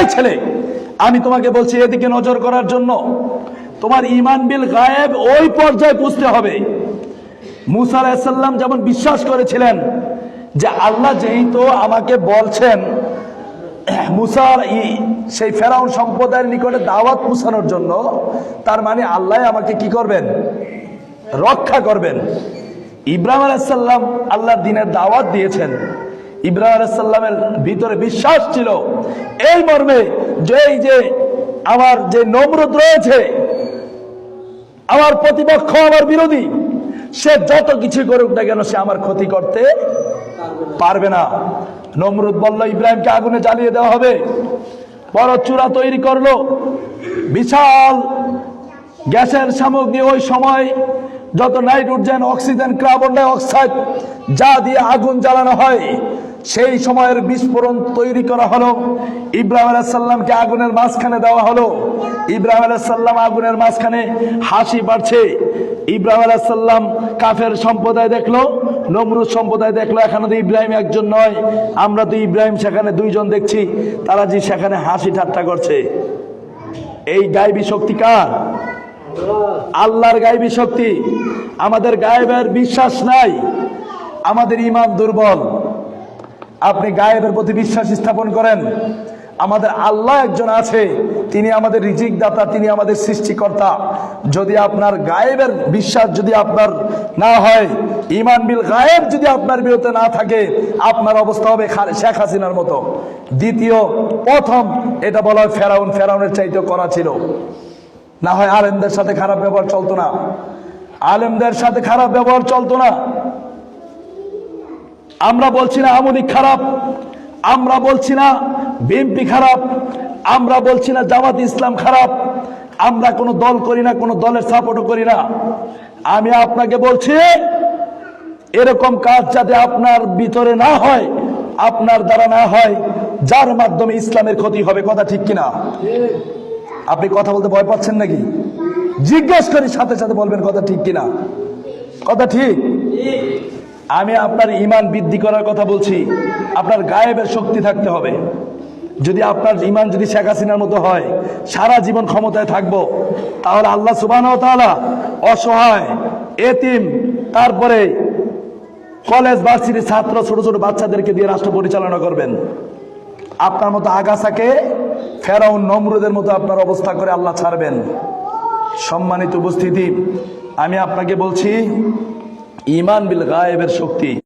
এই ছেলে, আমি তোমাকে বলছি এদিকে নজর করার জন্য। তোমার ইমান বিল গায়েব ওই পর্যায়ে পুষতে হবে। মুসা আলাহিসাল্লাম যেমন বিশ্বাস করেছিলেন যে আল্লাহ যেহেতু আমাকে বলছেন, মুসার ই- সেই ফেরাউন সম্প্রদায়ের নিকটে দাওয়াত পুষানোর জন্য, তার মানে আল্লাহ আমাকে কি করবেন? রক্ষা করবেন। ইব্রাহিম আলাইসাল্লাম আল্লাহ দিনের দাওয়াত দিয়েছেন। ইব্রাহিম আলাইসাল্লামের ভিতরে বিশ্বাস ছিল। এই মর্মে যে এই যে আমার যে নমরুদ রয়েছে, আমার প্রতিপক্ষ, আমার বিরোধী, সে যত কিছু করুক না কেন সে আমার ক্ষতি করতে পারবে না। নমরুদ বলল, ইব্রাহিমকে আগুনে জ্বালিয়ে দেওয়া হবে। বড় চূড়া তৈরি করল। বিশাল গ্যাসের সামগ্রী ওই সময় যত nitrogen, oxygen, carbon dioxide যা দিয়ে আগুন জ্বালানো হয় সেই সময়ের বিস্ফোরণ তৈরি করা হলো। ইব্রাহিম আলাইসাল্লামকে আগুনের মাঝখানে দেওয়া হলো। ইব্রাহিম আলাইসাল্লাম আগুনের মাঝখানে হাসি পাচ্ছে। ইব্রাহিম আলাইসাল্লাম কাফের সম্প্রদায় দেখল, নমরুদ সম্প্রদায় দেখল, এখানে তো ইব্রাহিম একজন নয়, আমরা তো ইব্রাহিম, সেখানে দুইজন দেখছি, তারা যে সেখানে হাসি ঠাট্টা করছে। এই গাইবী শক্তি কার? আল্লাহর গাইবী শক্তি। আমাদের গায়েবের বিশ্বাস নাই, আমাদের ইমান দুর্বল। আপনি গায়েবের প্রতি বিশ্বাস স্থাপন করেন। আমাদের আল্লাহ একজন আছে, তিনি আমাদের রিজিক দাতা তিনি আমাদের সৃষ্টিকর্তা। যদি আপনার গায়েবের বিশ্বাস যদি আপনার না হয় ইমান বিল গায়েব যদি আপনার বিরুদ্ধে না থাকে, আপনার অবস্থা হবে শেখ হাসিনার মতো। দ্বিতীয়, প্রথম, এটা বলা হয় ফেরাউন। ফেরাউনের চাইতেও করা ছিল। না হয় আলেমদের সাথে খারাপ ব্যবহার চলতো না। আলেমদের সাথে খারাপ ব্যবহার চলতো না। আমরা বলছি না আমলিক খারাপ, আমরা বলছি না বিএনপি খারাপ, আমরা বলছি না জামাত ইসলাম খারাপ, আমরা কোনো দল করি না, কোনো দলের সাপোর্টও করি না। আমি আপনাকে বলছি, এরকম কাজ যাতে আপনার ভিতরে না হয়, আপনার দ্বারা না হয়, যার মাধ্যমে ইসলামের ক্ষতি হবে, কথা ঠিক কিনা? আপনি কথা বলতে ভয় পাচ্ছেন নাকি? জিজ্ঞেস করি সাথে সাথে বলবেন কথা ঠিক কিনা? কথা ঠিক? আমি আপনার ইমান বৃদ্ধি করার কথা বলছি। আপনার গায়েবের শক্তি থাকতে হবে। যদি আপনার ইমান যদি শেখ হাসিনার মতো হয়, সারা জীবন ক্ষমতায় থাকব, তাহলে আল্লাহ সুবাহ অসহায়, এতিম, তারপরে কলেজ, ভার্সিটির ছাত্র, ছোট ছোট বাচ্চাদেরকে দিয়ে রাষ্ট্র পরিচালনা করবেন। আপনার মতো আগাছাকে ফেরাউন নমরুদের মতো আপনার অবস্থা করে আল্লাহ ছাড়বেন। সম্মানিত উপস্থিতি, আমি আপনাকে বলছি ইমান বিল গায়েবের শক্তি।